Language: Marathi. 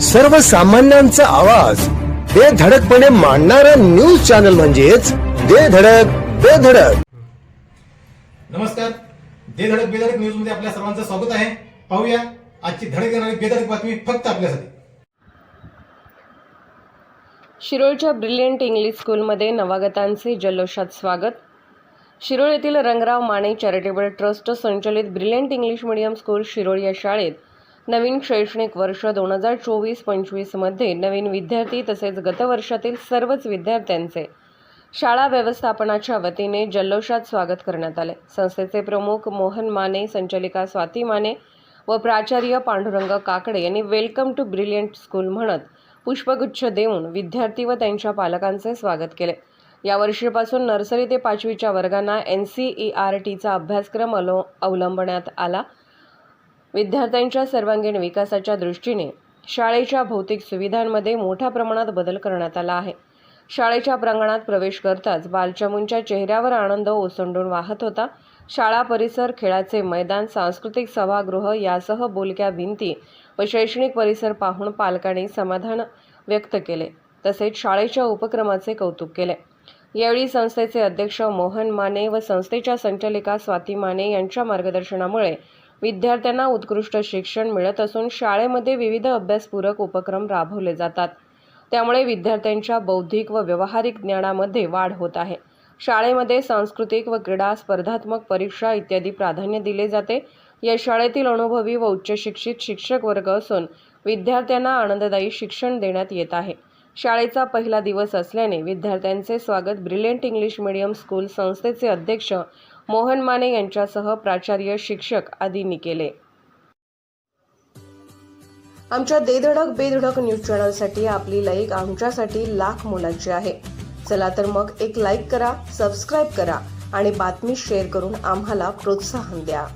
सर्वसामान्यांचा आवाज. बेधडकपणे मांडणारा न्यूज चॅनल म्हणजेच बेधडक बेधडक नमस्कार. दे धडक बेधडक न्यूजमध्ये आपल्या सर्वांचं स्वागत आहे. पाहूया आजची धडक येणारी बेधडक बातमी फक्त आपल्यासाठी. शिरोळच्या ब्रिलियंट इंग्लिश स्कूलमध्ये नवागतांचे जल्लोषात स्वागत. शिरोळ येथील रंगराव माने चॅरिटेबल ट्रस्ट संचलित brilliant English medium school Shirol या शाळेत नवीन शैक्षणिक वर्ष दोन हजार चोवीस पंचवीसमध्ये नवीन विद्यार्थी तसेच गतवर्षातील सर्वच विद्यार्थ्यांचे शाळा व्यवस्थापनाच्या वतीने जल्लोषात स्वागत करण्यात आले. संस्थेचे प्रमुख मोहन माने संचालिका स्वाती माने व प्राचार्य पांडुरंग काकडे यांनी वेलकम टू ब्रिलियंट स्कूल म्हणत पुष्पगुच्छ देऊन विद्यार्थी व त्यांच्या पालकांचे स्वागत केले. या वर्षीपासून नर्सरी ते पाचवीच्या वर्गांना एन सी ई आर टीचा अभ्यासक्रम अलो अवलंबण्यात आला. विद्यार्थ्यांच्या सर्वांगीण विकासाच्या दृष्टीने शाळेच्या भौतिक सुविधांमध्ये मोठ्या प्रमाणात बदल करण्यात आला आहे. शाळेच्या प्रांगणात प्रवेश करताच बालचमूंच्या चेहऱ्यावर आनंद ओसंडून वाहत होता. शाळा परिसर खेळाचे मैदान सांस्कृतिक सभागृह यासह बोलक्या भिंती व शैक्षणिक परिसर पाहून पालकांनी समाधान व्यक्त केले तसेच शाळेच्या उपक्रमाचे कौतुक केले. यावेळी संस्थेचे अध्यक्ष मोहन माने व संस्थेच्या संचालिका स्वाती माने यांच्या मार्गदर्शनामुळे विद्यार्थ्यांना उत्कृष्ट शिक्षण मिळत असून शाळेमध्ये विविध अभ्यासपूरक उपक्रम राबवले जातात. त्यामुळे विद्यार्थ्यांच्या बौद्धिक व व्यावहारिक ज्ञानामध्ये वाढ होत आहे. शाळेमध्ये सांस्कृतिक व क्रीडा स्पर्धात्मक परीक्षा इत्यादी प्राधान्य दिले जाते. या शाळेतील अनुभवी व उच्च शिक्षित शिक्षक वर्ग असून विद्यार्थ्यांना आनंददायी शिक्षण देण्यात येत आहे. शाळेचा पहिला दिवस असल्याने विद्यार्थ्यांचे स्वागत ब्रिलियंट इंग्लिश मीडियम स्कूल संस्थेचे अध्यक्ष मोहन माने यांच्यासह प्राचार्य शिक्षक आदींनी केले. आमच्या देधडक बेधडक न्यूज चॅनलसाठी आपली लाईक आमच्यासाठी लाख मोलाची आहे. चला तर मग एक लाईक करा सबस्क्राईब करा आणि बातमी शेअर करून आम्हाला प्रोत्साहन द्या.